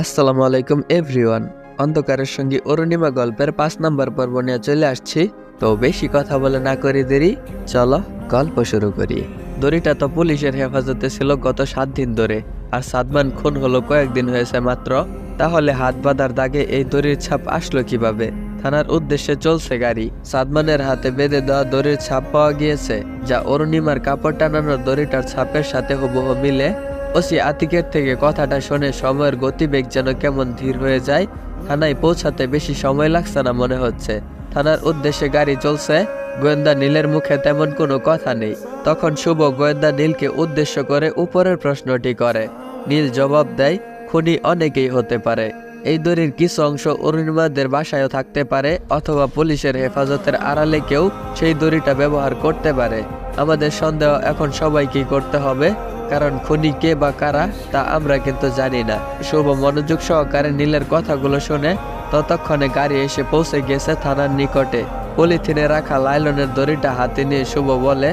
আসসালামু আলাইকুম, এভরিওয়ান। অন্ধকারের সঙ্গে অরুণিমা গল্পের পাঁচ নম্বর পর্ব নিয়ে চলে আসছি। তো বেশি কথা বলে না করি দেরি, চলো গল্প শুরু করি। দড়িটা তো পুলিশের হেফাজতে ছিল গত সাত দিন ধরে, আর সাদমান খুন হলো কয়েকদিন হয়েছে মাত্র। তাহলে হাত বাঁধার দাগে এই দড়ির ছাপ আসলো কীভাবে? থানার উদ্দেশ্যে চলছে গাড়ি। সাদমানের হাতে বেঁধে দেওয়া দড়ির ছাপ পাওয়া গিয়েছে, যা অরুণিমার কাপড় টানানোর দড়িটার ছাপের সাথে হুবহু মিলে ওসি আতিকের থেকে কথাটা শুনে সময়ের গতিবেগ যেন কেমন ধীর হয়ে যায়, থানায় পৌঁছাতে বেশি সময় লাগছে না মনে হচ্ছে। থানার উদ্দেশ্যে গাড়ি চলছে, গোয়েন্দা নীলের মুখে তেমন কোনো কথা নেই। তখন শুভ গোয়েন্দা নীলকে উদ্দেশ্য করে উপরের প্রশ্নটি করে। নীল জবাব দেয়, খুনি অনেকেই হতে পারে। এই দড়ির কিছু অংশ অরুণিমাদের বাসায়ও থাকতে পারে, অথবা পুলিশের হেফাজতের আড়ালে কেউ সেই দড়িটা ব্যবহার করতে পারে। আমাদের সন্দেহ এখন সবাইকেই করতে হবে? কারণ খুনি কে বা কারা, তা আমরা কিন্তু জানি না। শুভ মনোযোগ সহকারে নীলের কথাগুলো শুনে ততক্ষণে গাড়ি এসে পৌঁছে গেছে থানার নিকটে। পলিথিনে রাখা লাইলনের দড়িটা হাতে নিয়ে শুভ বলে,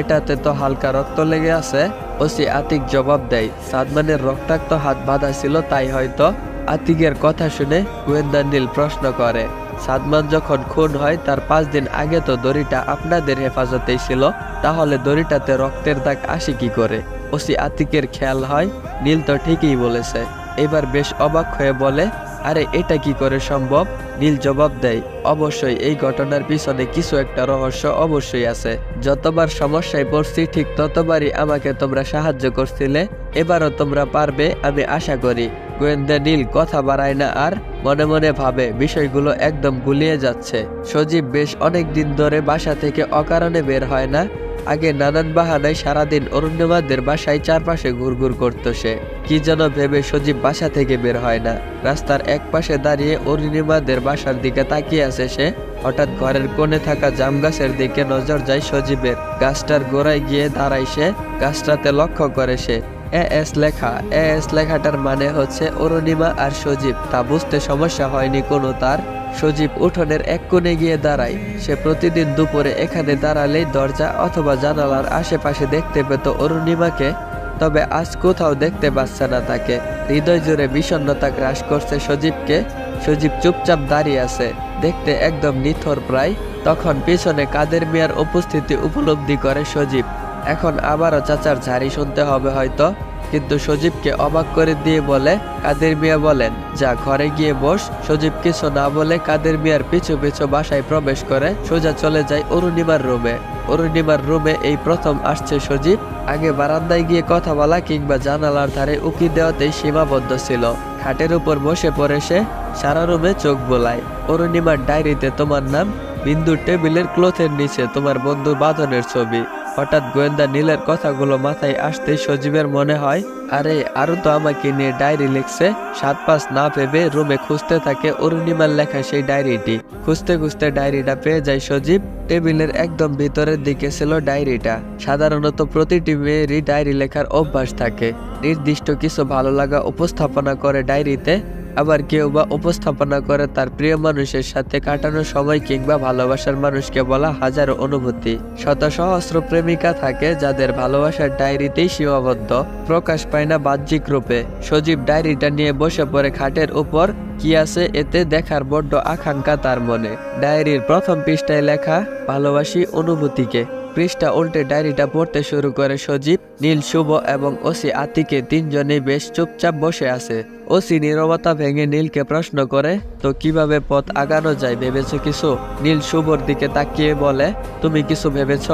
এটাতে তো হালকা রক্ত লেগে আছে। ওসি আতিক জবাব দেয়, সাদমানের রক্তাক্ত হাত বাঁধা ছিল তাই হয়তো। আতিকের কথা শুনে গোয়েন্দা নীল প্রশ্ন করে সাদমান যখন খুন হয়, তার পাঁচ দিন আগে তো দড়িটা আপনাদের হেফাজতেই ছিল। তাহলে দড়িটাতে রক্তের দাগ আসে কি করে? ওসি আতিকের খেয়াল হয়, নীল তো ঠিকই বলেছে। এবার বেশ অবাক হয়ে বলে, আরে, এটা কি করে সম্ভব? নীল জবাব দেয়, অবশ্যই এই ঘটনার পিছনে কিছু একটা রহস্য অবশ্যই আছে। যতবার সমস্যায় পড়ছি, ঠিক ততবারই আমাকে তোমরা সাহায্য করছিলে। এবারও তোমরা পারবে, আমি আশা করি। গোয়েন্দা নীল কথা বাড়ায় না আর মনে মনে ভাবে বিষয়গুলো একদম গুলিয়ে যাচ্ছে। সজীব বেশ অনেক দিন ধরে বাসা থেকে অকারণে বের হয় না। আগে নানান বাহানায় সারাদিন অরুণ্যমাদের বাসায় চারপাশে ঘুরঘুর করত সে। কি যেন ভেবে সজীব বাসা থেকে বের হয় না। রাস্তার এক পাশে দাঁড়িয়ে অরুণিমাদের বাসার দিকে তাকিয়ে আছে সে। হঠাৎ ঘরের কোণে থাকা জাম গাছের দিকে নজর যায় সজীবের। গাছটার গোড়ায় গিয়ে দাঁড়ায় সে। গাছটাতে লক্ষ্য করে সে। এ এস লেখা। এ এস লেখাটার মানে হচ্ছে অরুণিমা আর সজীব। তা বুঝতে সমস্যা হয়নি কোনো তার। সজীব উঠোনের এক কোণে গিয়ে দাঁড়ায়। সে প্রতিদিন দুপুরে এখানে দাঁড়ালেই দরজা অথবা জানালার আশেপাশে দেখতে পেত অরুণিমাকে। তবে আজ কোথাও দেখতে পাচ্ছে না তাকে। হৃদয় জুড়ে বিষণ্ণতা গ্রাস করছে সজীবকে। সজীব চুপচাপ দাঁড়িয়ে আছে। দেখতে একদম নিথর প্রায়। তখন পিছনে কাদের মিয়ার উপস্থিতি উপলব্ধি করে সজীব। এখন আবারও চাচার ঝাড়ি শুনতে হবে হয়তো। কিন্তু সজীবকে অবাক করে দিয়ে বলে, কাদের মিয়া বলেন? যা ঘরে গিয়ে বস। সজীব কিছু না বলে কাদের মিয়ার পিছু পিছু বাসায় প্রবেশ করে। সোজা চলে যায় অরুণিমার রুমে। অরুণিমার রুমে এই প্রথম আসছে সজীব। আগে বারান্দায় গিয়ে কথা বলা কিংবা জানালার ধারে উকি দেওয়াতেই সীমাবদ্ধ ছিল। খাটের উপর বসে পড়ে সে সারা রুমে চোখ বোলায়। অরুণিমার ডায়েরিতে তোমার নাম বিন্দু টেবিলের ক্লোথের নিচে তোমার বন্ধু বাঁধনের ছবি। হঠাৎ গোয়েন্দা নীলের কথাগুলো মাথায় আসতেই সজীবের মনে হয়, আরে আরও তো আমাকে নিয়ে ডায়েরি লিখছে। সাত পাঁচ না ভেবে রুমে খুঁজতে থাকে অরুণিমার লেখা সেই ডায়েরিটি। খুঁজতে খুঁজতে ডায়েরিটা পেয়ে যায় সজীব। টেবিলের একদম ভিতরের দিকে ছিল ডায়েরিটা। সাধারণত প্রতিটি মেয়েরই ডায়েরি লেখার অভ্যাস থাকে। নির্দিষ্ট কিছু ভালো লাগা উপস্থাপনা করে ডায়েরিতে আবার কেউ বা উপস্থাপনা করে তার প্রিয় মানুষের সাথে কাটানো সময় কিংবা ভালোবাসার মানুষকে বলা হাজারো অনুভূতি। শত সহস্র প্রেমিকা থাকে যাদের ভালোবাসার ডায়েরিতেই সীমাবদ্ধ, প্রকাশ পায় না বাহ্যিক রূপে। সজীব ডায়েরিটা নিয়ে বসে পড়ে খাটের উপর, কি আছে এতে দেখার বড্ড আকাঙ্ক্ষা তার মনে। ডায়েরির প্রথম পৃষ্ঠায় লেখা, ভালোবাসি অনুভূতিকে। পৃষ্ঠা উল্টে ডায়েরিটা পড়তে শুরু করে সজীব, নীল, শুভ এবং ওসি আতিকে তিনজনেই বেশ চুপচাপ বসে আছে। ওসি নীরবতা ভেঙে নীলকে প্রশ্ন করে, তো কীভাবে পথ আগানো যায় ভেবেছো কিছু? নীল শুভর দিকে তাকিয়ে বলে, তুমি কিছু ভেবেছ?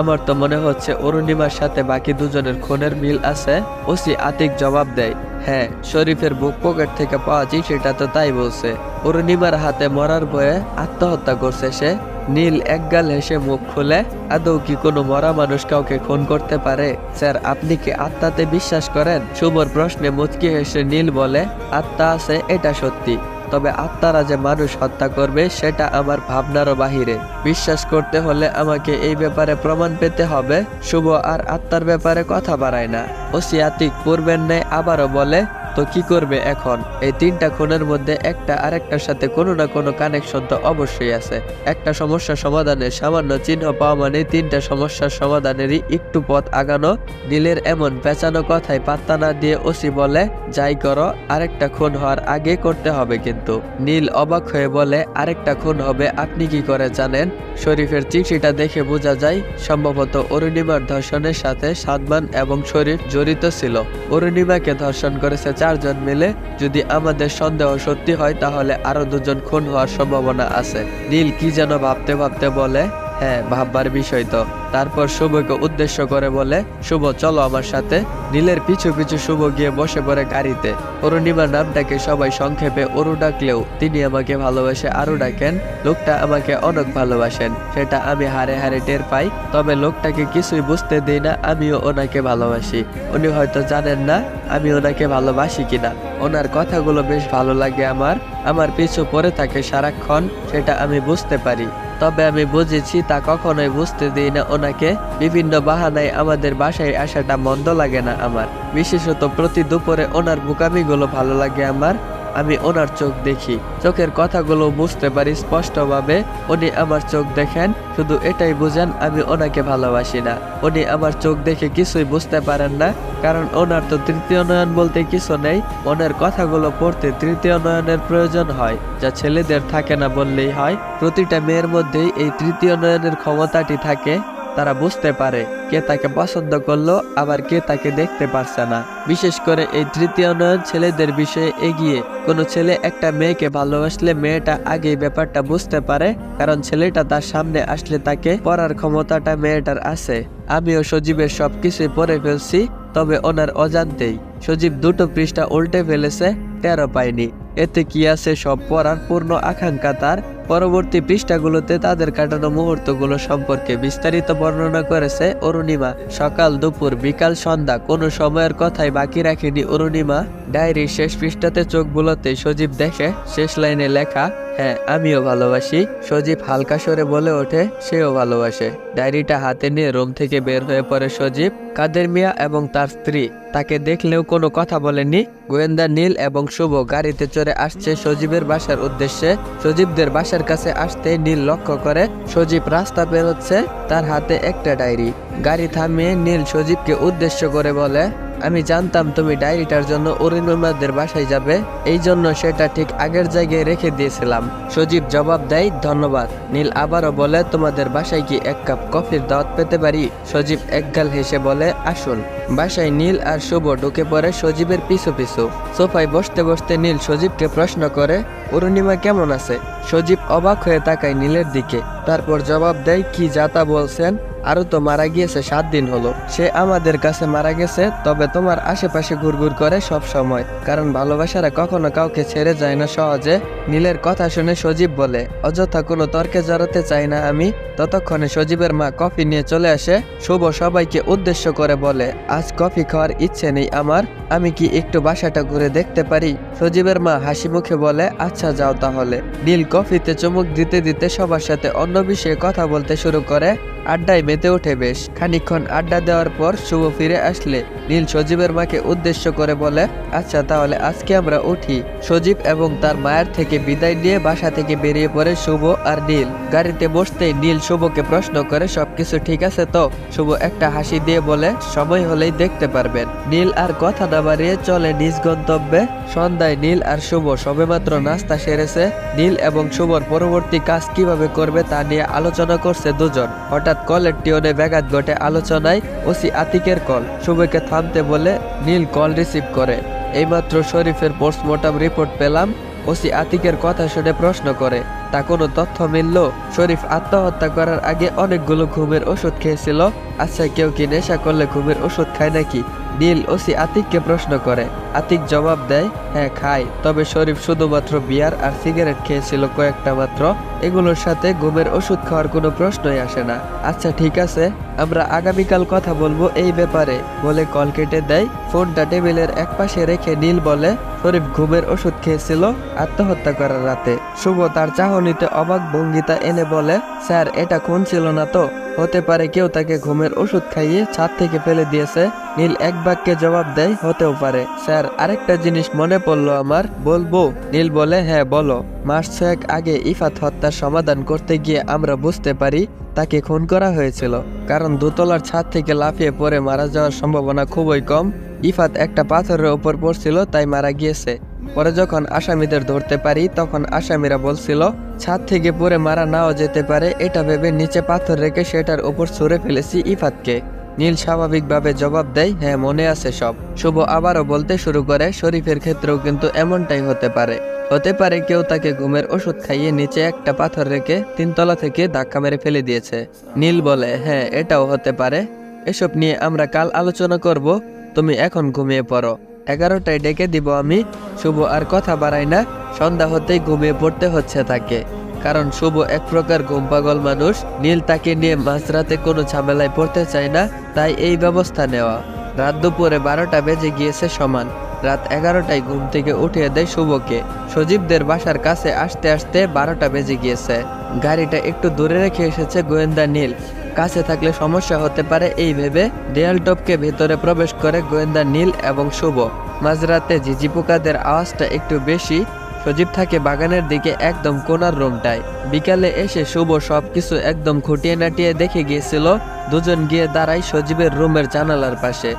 আমার তো মনে হচ্ছে অরুণিমার সাথে বাকি দুজনের খুনের মিল আছে। ওসি আতিক জবাব দেয় হ্যাঁ শরীফের বুক পকেট থেকে পাওয়া চিঠিটা তো তাই বলছে। অরুণিমার হাতে মরার ভয়ে আত্মহত্যা করছে সে। নীল একগাল হেসে মুখ খুলে, আদৌ কি কোনো মরা মানুষ কাউকে খুন করতে পারে? স্যার, আপনি কি আত্মাতে বিশ্বাস করেন? শুভর প্রশ্নে মুচকি হেসে নীল বলে, আত্মা আছে, এটা সত্যি। তবে আত্মারা যে মানুষ হত্যা করবে, সেটা আমার ভাবনারও বাহিরে। বিশ্বাস করতে হলে আমাকে এই ব্যাপারে প্রমাণ পেতে হবে। শুভ আর আত্মার ব্যাপারে কথা বাড়ায় না। ওসিয়াতিক পূর্বের ন্যায় আবারও বলে তো কি করবে এখন? এই তিনটা খুনের মধ্যে একটা আরেকটার সাথে কোনো না কোনো কানেকশন তো অবশ্যই আছে। একটা সমস্যা সমাধানের সামান্য চিহ্ন পাওয়া মানে তিনটা সমস্যার সমাধানেরই একটু পথ আগানো। নীলের এমন পেঁচানো কথায় পাত্তা না দিয়ে ওসি বলে, যাই করো, আরেকটা খুন হওয়ার আগে করতে হবে কিন্তু। নীল অবাক হয়ে বলে, আরেকটা খুন হবে, আপনি কি করে জানেন? শরীফের চিঠিটা দেখে বোঝা যায়, সম্ভবত অরুণিমার ধর্ষণের সাথে সাদমান এবং শরীফ জড়িত ছিল। অরুণিমাকে ধর্ষণ করেছে চারজন মিলে যদি আমাদের সন্দেহ সত্যি হয়, তাহলে আরও দুজন খুন হওয়ার সম্ভাবনা আছে। নীল কি যেন ভাবতে ভাবতে বলে হ্যাঁ ভাববার বিষয় তো। তারপর শুভকে উদ্দেশ্য করে বলে, শুভ, চলো আমার সাথে। নীলের পিছু পিছু শুভ গিয়ে বসে পড়ে গাড়িতে। অরুণিমা নামটাকে সবাই সংক্ষেপে অরু ডাকলেও তিনি আমাকে ভালোবাসে আরও ডাকেন। লোকটা আমাকে অনেক ভালোবাসেন। সেটা আমি হারে হারে টের পাই। তবে লোকটাকে কিছুই বুঝতে দিই না, আমিও ওনাকে ভালোবাসি। উনি হয়তো জানেন না, আমি ওনাকে ভালোবাসি কিনা। ওনার কথাগুলো বেশ ভালো লাগে আমার। আমার পিছু পড়ে থাকে সারাক্ষণ, সেটা আমি বুঝতে পারি। তবে আমি বুঝেছি তা কখনোই বুঝতে দিই না ওনাকে বিভিন্ন বাহানায় আমাদের বাসায় আসাটা মন্দ লাগে না আমার। বিশেষত প্রতি দুপুরে ওনার বুকামিগুলো ভালো লাগে আমার। আমি ওনার চোখ দেখি। চোখের কথাগুলো বুঝতে পারি স্পষ্টভাবে। উনি আমার চোখ দেখেন, শুধু এটাই বুঝেন, আমি ওনাকে ভালোবাসি না। উনি আমার চোখ দেখে কিছুই বুঝতে পারেন না, কারণ ওনার তো তৃতীয় নয়ন বলতে কিছু নেই। ওনার কথাগুলো পড়তে তৃতীয় নয়নের প্রয়োজন হয়, যা ছেলেদের থাকে না বললেই হয়। প্রতিটা মেয়ের মধ্যেই এই তৃতীয় নয়নের ক্ষমতাটি থাকে। তারা বুঝতে পারে কে তাকে পছন্দ করল, আবার কে তাকে দেখতে পারছে না। বিশেষ করে এই তৃতীয় নয়ন ছেলেদের বিষয়ে এগিয়ে কোনো ছেলে একটা মেয়েকে ভালোবাসলে মেয়েটা আগে ব্যাপারটা বুঝতে পারে, কারণ ছেলেটা তার সামনে আসলে তাকে পড়ার ক্ষমতাটা মেয়েটার আছে। আমিও সজীবের সবকিছুই পড়ে ফেলছি, তবে ওনার অজান্তেই। সজীব দুটো পৃষ্ঠা উল্টে ফেলেছে তেরো পায়নি। এতে কি আছে সব পড়ার পূর্ণ আকাঙ্ক্ষা তার? পরবর্তী পৃষ্ঠাগুলোতে তাদের কাটানো মুহূর্তগুলো সম্পর্কে বিস্তারিত বর্ণনা করেছে অরুণিমা। সকাল দুপুর, বিকাল সন্ধ্যা, কোনো সময়ের কথাই বাকি রাখেনি অরুণিমা। ডায়েরির শেষ পৃষ্ঠাতে চোখ বুলোতে সজীব দেখে, শেষ লাইনে লেখা হ্যাঁ আমিও ভালোবাসি। সজীব হালকা সরে বলে ওঠে, সেও ভালোবাসে। ডায়েরিটা হাতে নিয়ে রুম থেকে বের হয়ে পড়ে সজীব, কাদের মিয়া এবং তার স্ত্রী। তাকে দেখলেও কোনো কথা বলেনি গোয়েন্দা নীল এবং শুভ গাড়িতে চড়ে আসছে সজীবের বাসার উদ্দেশ্যে। সজীবদের বাসার কাছে আসতে নীল লক্ষ্য করে, সজীব রাস্তা বেরোচ্ছে তার হাতে একটা ডায়েরি। গাড়ি থামিয়ে নীল সজীবকে উদ্দেশ্য করে বলে আমি জানতাম তুমি ডায়েরিটার জন্য অরুণিমাদের বাসায় যাবে, এই জন্য সেটা ঠিক আগের জায়গায় রেখে দিয়েছিলাম। সজীব জবাব দেয়, ধন্যবাদ। নীল আবারও বলে, তোমাদের বাসায় কি এক কাপ কফির দাওয়াত পেতে পারি? সজীব একগাল হেসে বলে, আসুন। বাসায় নীল আর শুভ ঢুকে পড়ে সজীবের পিছু পিছু। সোফায় বসতে বসতে নীল সজীবকে প্রশ্ন করে, অরুণিমা কেমন আছে? সজীব অবাক হয়ে তাকায় নীলের দিকে। তারপর জবাব দেয়, কি যাতা বলছেন? আরও তো মারা গিয়েছে সাত দিন হলো। সে আমাদের কাছে মারা গেছে, তবে তোমার আশেপাশে ঘুরঘুর করে সব সময়। কারণ ভালোবাসারা কখনো কাউকে ছেড়ে যায় না সহজে। নীলের কথা শুনে সজীব বলে, অযথা কোনো তর্কে জড়াতে চাই না আমি। ততক্ষণে সজীবের মা কফি নিয়ে চলে আসে। শুভ সবাইকে উদ্দেশ্য করে বলে, আজ কফি খাওয়ার ইচ্ছে নেই আমার, আমি কি একটু বাসাটা ঘুরে দেখতে পারি? সজীবের মা হাসি মুখে বলে আচ্ছা যাও তাহলে। নীল কফিতে চুমুক দিতে দিতে সবার সাথে অন্য বিষয়ে কথা বলতে শুরু করে। আড্ডায় মেতে ওঠে বেশ। খানিকক্ষণ আড্ডা দেওয়ার পর শুভ ফিরে আসলে। নীল সজীবের মাকে উদ্দেশ্য করে বলে আচ্ছা তাহলে আজকে আমরা উঠি। সজীব এবং তার মায়ের থেকে বিদায় নিয়ে বাসা থেকে বেরিয়ে পড়ে শুভ আর নীল। গাড়িতে বসতেই নীল শুভকে প্রশ্ন করে, সবকিছু ঠিক আছে তো? শুভ একটা হাসি দিয়ে বলে, সময় হলেই দেখতে পারবেন। নীল আর কথা না বাড়িয়ে চলে নিজ গন্তব্যে। সন্ধ্যায় নীল আর শুভ সবেমাত্র নাস্তা সেরেছে। নীল এবং শুভর পরবর্তী কাজ কীভাবে করবে তা নিয়ে আলোচনা করছে দুজন। হঠাৎ কলের টিওনে ব্যাঘাত ঘটে আলোচনায় ওসি আতিকের কল। শুভকে থামতে বলে, নীল কল রিসিভ করে। এইমাত্র শরীফের পোস্টমর্টম রিপোর্ট পেলাম। ওসি আতিকের কথা শুনে প্রশ্ন করে, তা কোনো তথ্য মিলল? শরীফ আত্মহত্যা করার আগে অনেকগুলো ঘুমের ওষুধ খেয়েছিল। আচ্ছা কেউ কি নেশা করলে ঘুমের ওষুধ খায় নাকি? নীল ওসি আতিককে প্রশ্ন করে, আতিক জবাব দেয় হ্যাঁ খায় তবে শরীফ শুধুমাত্র বিয়ার আর সিগারেট খেয়েছিল কয়েকটা মাত্র। এগুলোর সাথে ঘুমের ওষুধ খাওয়ার কোনো প্রশ্নই আসে না। আচ্ছা ঠিক আছে। আমরা আগামীকাল কথা বলব এই ব্যাপারে। বলে কল কেটে দেয়। ফোনটা টেবিলের একপাশে রেখে নীল বলে, শরীফ ঘুমের ওষুধ খেয়েছিল, আত্মহত্যা করার রাতে। শুভ তার চাহনিতে অবাক ভঙ্গিতা এনে বলে, স্যার, এটা খুন ছিল না তো? হতে পারে কেউ তাকে ঘুমের ওষুধ খাইয়ে ছাদ থেকে ফেলে দিয়েছে। নীল এক বাক্যে জবাব দেয়, হতেও পারে। স্যার, আরেকটা জিনিস মনে পড়ল আমার। বলব। নীল বলে হ্যাঁ বলো। মাস ছয়েক আগে ইফাত হত্যার সমাধান করতে গিয়ে আমরা বুঝতে পারি তাকে খুন করা হয়েছিল। কারণ দোতলার ছাদ থেকে লাফিয়ে পড়ে মারা যাওয়ার সম্ভাবনা খুবই কম। ইফাত একটা পাথরের ওপর পড়ছিল, তাই মারা গিয়েছে। পরে যখন আসামিদের ধরতে পারি, তখন আসামিরা বলছিল, ছাদ থেকে পড়ে মারা নাও যেতে পারে, এটা ভেবে নিচে পাথর রেখে সেটার ওপর ছুঁড়ে ফেলেছি ইফাতকে। নীল স্বাভাবিকভাবে জবাব দেয় হ্যাঁ মনে আছে সব। শুভ আবারও বলতে শুরু করে, শরীফের ক্ষেত্রেও কিন্তু এমনটাই হতে পারে। হতে পারে কেউ তাকে ঘুমের ওষুধ খাইয়ে নিচে একটা পাথর রেখে তিনতলা থেকে ধাক্কা মেরে ফেলে দিয়েছে। নীল বলে হ্যাঁ এটাও হতে পারে। এসব নিয়ে আমরা কাল আলোচনা করব। তুমি এখন ঘুমিয়ে পড়ো। এগারোটায় ডেকে দিব আমি। শুভ আর কথা বাড়াই না। সন্ধ্যা হতেই ঘুমিয়ে পড়তে হচ্ছে তাকে। কারণ শুভ এক প্রকার ঘুম পাগল মানুষ। নীল তাকে নিয়ে মাঝরাতে কোনো ঝামেলায় পড়তে চায় না। তাই এই ব্যবস্থা নেওয়া। রাত দুপুরে বারোটা বেজে গিয়েছে সমান। রাত এগারোটায় ঘুম থেকে উঠিয়ে দেয় শুভকে। সজীবদের বাসার কাছে আসতে আসতে বারোটা বেজে গিয়েছে। গাড়িটা একটু দূরে রেখে এসেছে গোয়েন্দা নীল। কাছে থাকলে সমস্যা হতে পারে, এই ভেবে দেয়াল টপকে ভেতরে প্রবেশ করে গোয়েন্দা নীল এবং শুভ। মাঝরাতে ঝিঝি পোকাদের আওয়াজটা একটু বেশি, সজীব থাকে বাগানের দিকে একদম কোনার রুমটায়। বিকালে এসে শুভ সবকিছু একদম খুঁটিয়ে নাটিয়ে দেখে গিয়েছিল, দুজন গিয়ে দাঁড়ায় সজীবের রুমের জানালার পাশে।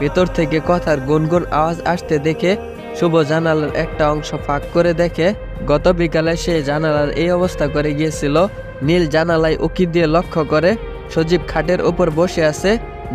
ভেতর থেকে কথার গুনগুন আওয়াজ আসতে দেখে শুভ জানালার একটা অংশ ফাঁক করে দেখে, গত বিকালে সে জানালার এই অবস্থা করে গিয়েছিল, নীল জানালায় উকি দিয়ে লক্ষ্য করে সজীব খাটের উপর বসে আছে,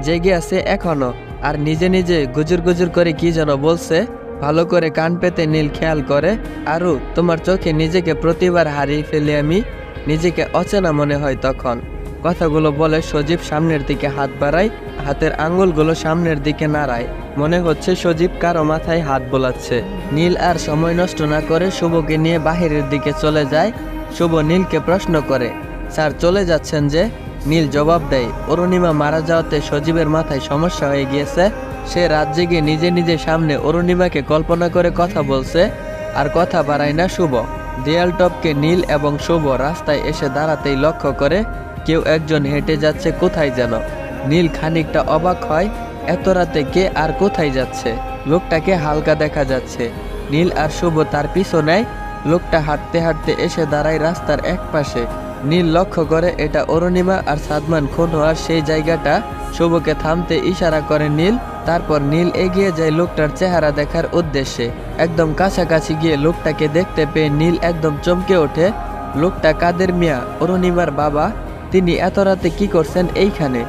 জেগে আছে এখনও, আর নিজে নিজে গুজুর গুজুর করে কি যেন বলছে, ভালো করে কান পেতে নীল খেয়াল করে, আরু, তোমার চোখে নিজেকে প্রতিবার হারিয়ে ফেলে আমি, নিজেকে অচেনা মনে হয় তখন। কথাগুলো বলে সজীব সামনের দিকে হাত বাড়ায়, হাতের আঙ্গুলগুলো সামনের দিকে নাড়ায়। মনে হচ্ছে সজীব কারও মাথায় হাত বোলাচ্ছে। নীল আর সময় নষ্ট না করে শুভকে নিয়ে বাহিরের দিকে চলে যায়। শুভ নীলকে প্রশ্ন করে, স্যার, চলে যাচ্ছেন যে? নীল জবাব দেয়, অরুণিমা মারা যাওয়াতে সজীবের মাথায় সমস্যা হয়ে গিয়েছে। সে রাত জেগে নিজে নিজে সামনে অরুণিমাকে কল্পনা করে কথা বলছে, আর কথা বাড়ায় না শুভ। দেয়াল টপকে নীল এবং শুভ রাস্তায় এসে দাঁড়াতেই লক্ষ্য করে কেউ একজন হেঁটে যাচ্ছে, কোথায় যেন। নীল খানিকটা অবাক হয়, এত রাতে কে আর কোথায় যাচ্ছে? লোকটাকে হালকা দেখা যাচ্ছে। নীল আর শুভ তার পিছনে, লোকটা হাঁটতে হাঁটতে এসে দাঁড়ায় রাস্তার এক পাশে নীল লক্ষ্য করে এটা অরুণিমা আর সাদমান খুন হওয়ার সেই জায়গাটা শুভকে থামতে ইশারা করে নীল, তারপর নীল এগিয়ে যায় লোকটার চেহারা দেখার উদ্দেশ্যে। একদম কাছাকাছি গিয়ে লোকটাকে দেখতে পেয়ে নীল একদম চমকে ওঠে। লোকটা কাদের মিয়া? অরুণিমার বাবা? তিনি এত রাতে কি করছেন এইখানে?